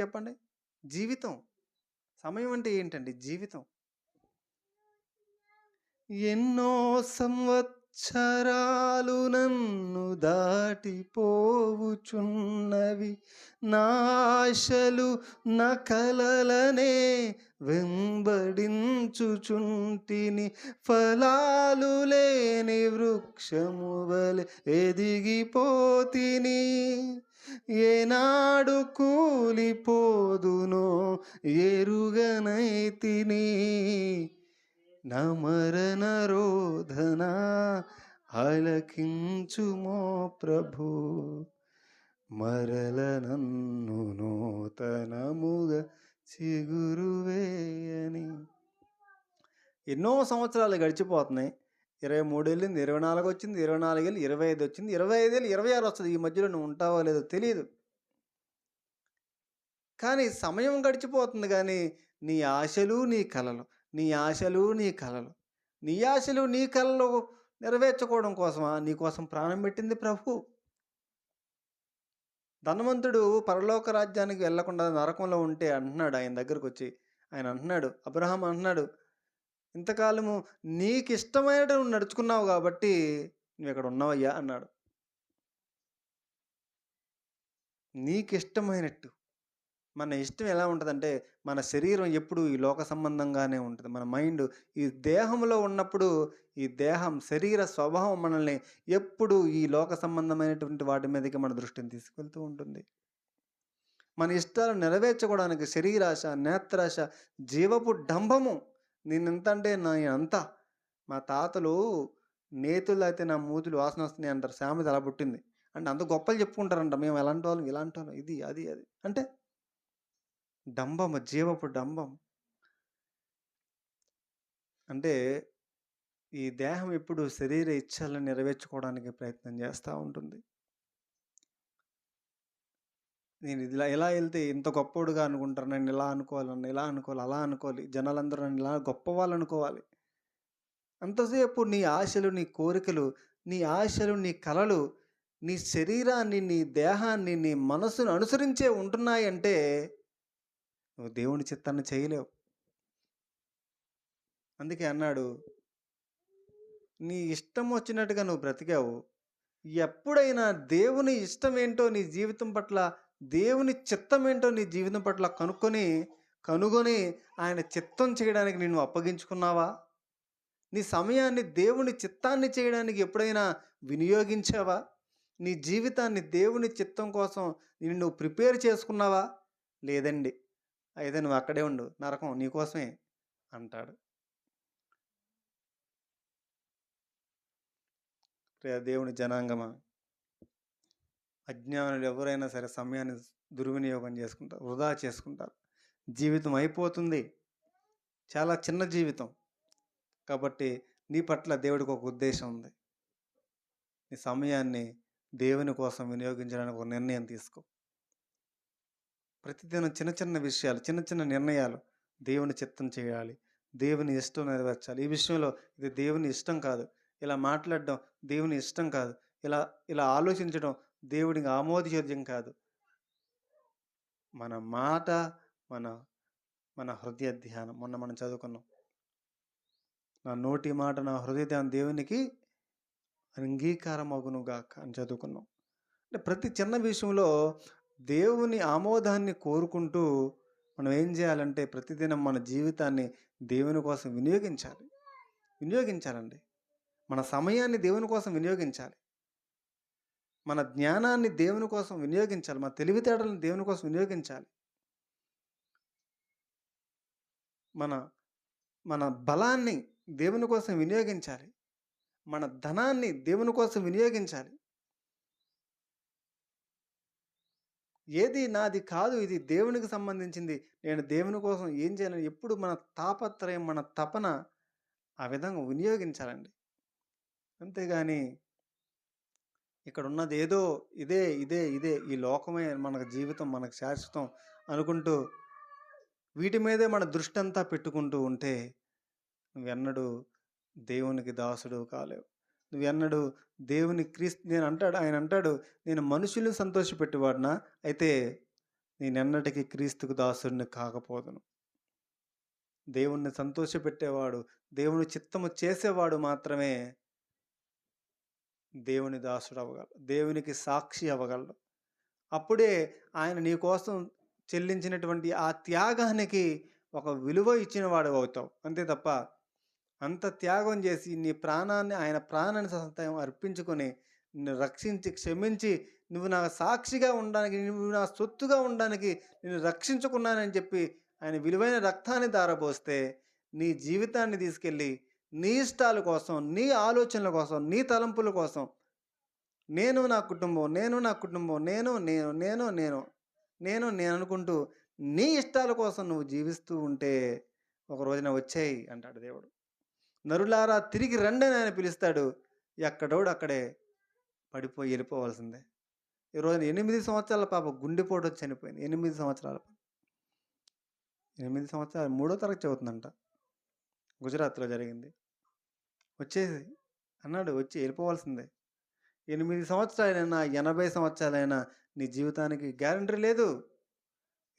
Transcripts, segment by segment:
చెప్పండి. జీవితం. సమయం అంటే ఏంటండి జీవితం? ఎన్నో సంవత్సరాలు నన్ను దాటిపోవుచున్నవి. నాశలు నా కలలనే వెంబడించుచుంటిని. ఫలాలు లేని వృక్షము వలె ఎదిగిపోతిని. ఏనాడు కూలిపోదునో ఎరుగనైతిని. నమరణ రోధన అలకించుమో ప్రభు. మరల నన్ను నూతనముగా చిగురువేయని ఎన్నో సంవత్సరాలు గడిచిపోతున్నాయి. ఇరవై మూడు వెళ్ళింది ఇరవై నాలుగు వచ్చింది ఇరవై నాలుగు వెళ్ళి ఇరవై ఐదు వచ్చింది ఇరవై ఐదు వెళ్ళి ఇరవై ఆరు వస్తుంది ఈ మధ్యలో నువ్వు ఉంటావో లేదో తెలియదు కానీ సమయం గడిచిపోతుంది కానీ నీ ఆశలు నీ కలలు నీ ఆశలు నీ కలలు. నీ ఆశలు నీ కలలు నెరవేర్చుకోవడం కోసమా? నీకోసం ప్రాణం పెట్టింది ప్రభు. ధనవంతుడు పరలోక రాజ్యానికి వెళ్ళకుండా నరకంలో ఉంటే అంటున్నాడు ఆయన దగ్గరకు వచ్చి ఆయన అంటున్నాడు అబ్రహాం అంటున్నాడు ఇంతకాలము నీకు ఇష్టమైన నువ్వు నడుచుకున్నావు కాబట్టి నువ్వు ఇక్కడ ఉన్నావయ్యా అన్నాడు. నీకు ఇష్టమైనట్టు మన ఇష్టం ఎలా ఉంటుందంటే మన శరీరం ఎప్పుడు ఈ లోక సంబంధంగానే ఉంటుంది. మన మైండ్ ఈ దేహంలో ఉన్నప్పుడు ఈ దేహం శరీర స్వభావం మనల్ని ఎప్పుడు ఈ లోక సంబంధమైనటువంటి వాటి మీదకి మన దృష్టిని తీసుకెళ్తూ ఉంటుంది. మన ఇష్టాలు నెరవేర్చుకోవడానికి శరీరాశ నేత్రాశ జీవపు డంభము ఎంత అంటే నా అంత మా తాతలు నేతులు అయితే నా మూతులు వాసన వస్తున్నాయి అంటారు. సామెత అలా పుట్టింది. అంటే అంత గొప్పలు చెప్పుకుంటారంట. మేము ఎలాంటి వాళ్ళం? ఇలాంటి వాళ్ళం. ఇది అది అది. అంటే డంబం జీవపు డంబం. అంటే ఈ దేహం ఎప్పుడు శరీర ఇచ్ఛలను నెరవేర్చుకోవడానికి ప్రయత్నం చేస్తూ ఉంటుంది. నేను ఇలా ఎలా వెళ్తే ఇంత గొప్పోడుగా అనుకుంటారు? నేను ఇలా అనుకోవాలి నన్ను ఇలా అనుకోవాలి అలా అనుకోవాలి. జనాలందరూ నన్ను ఇలా గొప్పవాళ్ళు అనుకోవాలి. అంతసేపు నీ ఆశలు నీ కోరికలు నీ ఆశలు నీ కలలు నీ శరీరాన్ని నీ దేహాన్ని నీ మనసును అనుసరించే ఉంటున్నాయంటే నువ్వు దేవుని చిత్తాన్ని చేయలేవు. అందుకే అన్నాడు నీ ఇష్టం వచ్చినట్టుగా నువ్వు బ్రతికావు. ఎప్పుడైనా దేవుని ఇష్టం ఏంటో నీ జీవితం పట్ల దేవుని చిత్తం ఏంటో నీ జీవితం పట్ల కనుక్కొని కనుగొని ఆయన చిత్తం చేయడానికి నేను అప్పగించుకున్నావా? నీ సమయాన్ని దేవుని చిత్తాన్ని చేయడానికి ఎప్పుడైనా వినియోగించావా? నీ జీవితాన్ని దేవుని చిత్తం కోసం నేను నువ్వు ప్రిపేర్ చేసుకున్నావా? లేదండి. అయితే నువ్వు అక్కడే ఉండు. నరకం నీకోసమే అంటాడు. దేవుని జనాంగమా అజ్ఞానులు ఎవరైనా సరే సమయాన్ని దుర్వినియోగం చేసుకుంటారు వృధా చేసుకుంటారు. జీవితం అయిపోతుంది. చాలా చిన్న జీవితం. కాబట్టి నీ పట్ల దేవుడికి ఒక ఉద్దేశం ఉంది. నీ సమయాన్ని దేవుని కోసం వినియోగించడానికి ఒక నిర్ణయం తీసుకో. ప్రతిదినం చిన్న చిన్న విషయాలు చిన్న చిన్న నిర్ణయాలు దేవుని చిత్తం చేయాలి. దేవుని ఇష్టం నెరవేర్చాలి. ఈ విషయంలో ఇది దేవుని ఇష్టం కాదు. ఇలా మాట్లాడడం దేవుని ఇష్టం కాదు. ఇలా ఇలా ఆలోచించడం దేవుడికి ఆమోదయోగ్యం కాదు. మన మాట మన మన హృదయ ధ్యానం. మొన్న మనం చదువుకున్నాం. నా నోటి మాట నా హృదయ ధ్యానం దేవునికి అంగీకారం అగునుగాక అని చదువుకున్నాం. అంటే ప్రతి చిన్న విషయంలో దేవుని ఆమోదాన్ని కోరుకుంటూ మనం ఏం చేయాలంటే ప్రతిదినం మన జీవితాన్ని దేవుని కోసం వినియోగించాలి. వినియోగించాలండి. మన సమయాన్ని దేవుని కోసం వినియోగించాలి. మన జ్ఞానాన్ని దేవుని కోసం వినియోగించాలి. మన తెలివితేటలను దేవుని కోసం వినియోగించాలి. మన మన బలాన్ని దేవుని కోసం వినియోగించాలి. మన ధనాన్ని దేవుని కోసం వినియోగించాలి. ఏది నాది కాదు ఇది దేవునికి సంబంధించింది. నేను దేవుని కోసం ఏం చేయాలని ఎప్పుడు మన తాపత్రయం మన తపన ఆ విధంగా వినియోగించాలండి. అంతేగాని ఇక్కడ ఉన్నది ఏదో ఇదే ఇదే ఇదే ఈ లోకమే మనకు జీవితం మనకు శాశ్వతం అనుకుంటూ వీటి మీదే మన దృష్టి అంతా పెట్టుకుంటూ ఉంటే నువ్వెన్నడూ దేవునికి దాసుడు కాలేవు. నువ్వెన్నడు దేవుని క్రీస్తు నేను అంటాడు ఆయన అంటాడు నేను మనుషులు సంతోషపెట్టేవాడినా అయితే నేనెన్నటికీ క్రీస్తుకు దాసుడిని కాకపోదును. దేవుణ్ణి సంతోషపెట్టేవాడు దేవుని చిత్తము చేసేవాడు మాత్రమే దేవుని దాసుడు అవ్వగలడు. దేవునికి సాక్షి అవ్వగలడు. అప్పుడే ఆయన నీ కోసం చెల్లించినటువంటి ఆ త్యాగానికి ఒక విలువ ఇచ్చిన వాడు అవుతావు. అంతే తప్ప అంత త్యాగం చేసి నీ ప్రాణాన్ని ఆయన ప్రాణాన్ని సైతం అర్పించుకొని నిన్ను రక్షించి క్షమించి నువ్వు నా సాక్షిగా ఉండడానికి నువ్వు నా సొత్తుగా ఉండడానికి నేను రక్షించుకున్నానని చెప్పి ఆయన విలువైన రక్తాన్ని దారబోస్తే నీ జీవితాన్ని తీసుకెళ్ళి నీ ఇష్టాల కోసం నీ ఆలోచనల కోసం నీ తలంపుల కోసం. నేను నా కుటుంబం నేను నా కుటుంబం నేను నేను నేను నేను నేను నేను అనుకుంటూ నీ ఇష్టాల కోసం నువ్వు జీవిస్తూ ఉంటే ఒక రోజున వచ్చాయి అంటాడు దేవుడు. నరులారా తిరిగి రండి అని ఆయన పిలుస్తాడు. ఎక్కడోడు అక్కడే పడిపోయి వెళ్ళిపోవాల్సిందే. ఈరోజు ఎనిమిది సంవత్సరాల పాప గుండెపోటు చనిపోయింది. ఎనిమిది సంవత్సరాల ఎనిమిది సంవత్సరాలు మూడో తరగతి చదువుతుందంట. గుజరాత్లో జరిగింది. వచ్చేసి అన్నాడు. వచ్చి వెళ్ళిపోవాల్సిందే. ఎనిమిది సంవత్సరాలైనా ఎనభై సంవత్సరాలైనా నీ జీవితానికి గ్యారంటీ లేదు.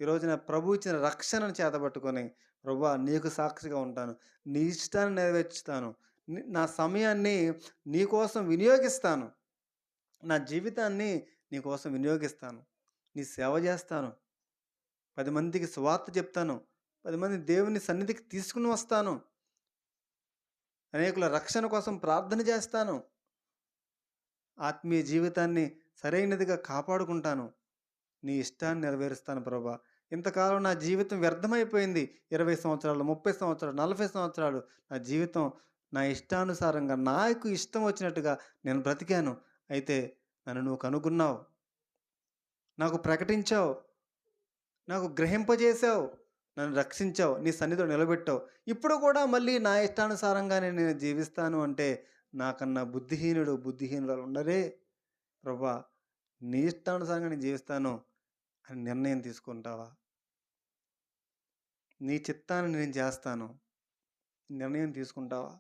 ఈరోజున ప్రభు ఇచ్చిన రక్షణను చేతబట్టుకొని ప్రభా నీకు సాక్షిగా ఉంటాను. నీ ఇష్టాన్ని నెరవేర్చుతాను. నా సమయాన్ని నీకోసం వినియోగిస్తాను. నా జీవితాన్ని నీకోసం వినియోగిస్తాను. నీ సేవ చేస్తాను. పది మందికి స్వార్థ చెప్తాను. పది మంది దేవుని సన్నిధికి తీసుకుని వస్తాను. అనేకుల రక్షణ కోసం ప్రార్థన చేస్తాను. ఆత్మీయ జీవితాన్ని సరైనదిగా కాపాడుకుంటాను. నీ ఇష్టాన్ని నెరవేరుస్తాను ప్రభా. ఇంతకాలం నా జీవితం వ్యర్థమైపోయింది. ఇరవై సంవత్సరాలు ముప్పై సంవత్సరాలు నలభై సంవత్సరాలు నా జీవితం నా ఇష్టానుసారంగా నాకు ఇష్టం వచ్చినట్టుగా నేను బ్రతికాను. అయితే నన్ను నువ్వు కనుగొన్నావు. నాకు ప్రకటించావు. నాకు గ్రహింపజేశావు. నన్ను రక్షించావు నీ సన్నిధిలో నిలబెట్టావు. ఇప్పుడు కూడా మళ్ళీ నా ఇష్టానుసారంగానే నేను జీవిస్తాను అంటే నాకన్నా బుద్ధిహీనుడు బుద్ధిహీనురాలు ఉండరే. ప్రభా నీ ఇష్టానుసారంగా నేను జీవిస్తాను అని నిర్ణయం తీసుకుంటావా? నీ చిత్తాన్ని నేను చేస్తాను. నిర్ణయం తీసుకుంటావా?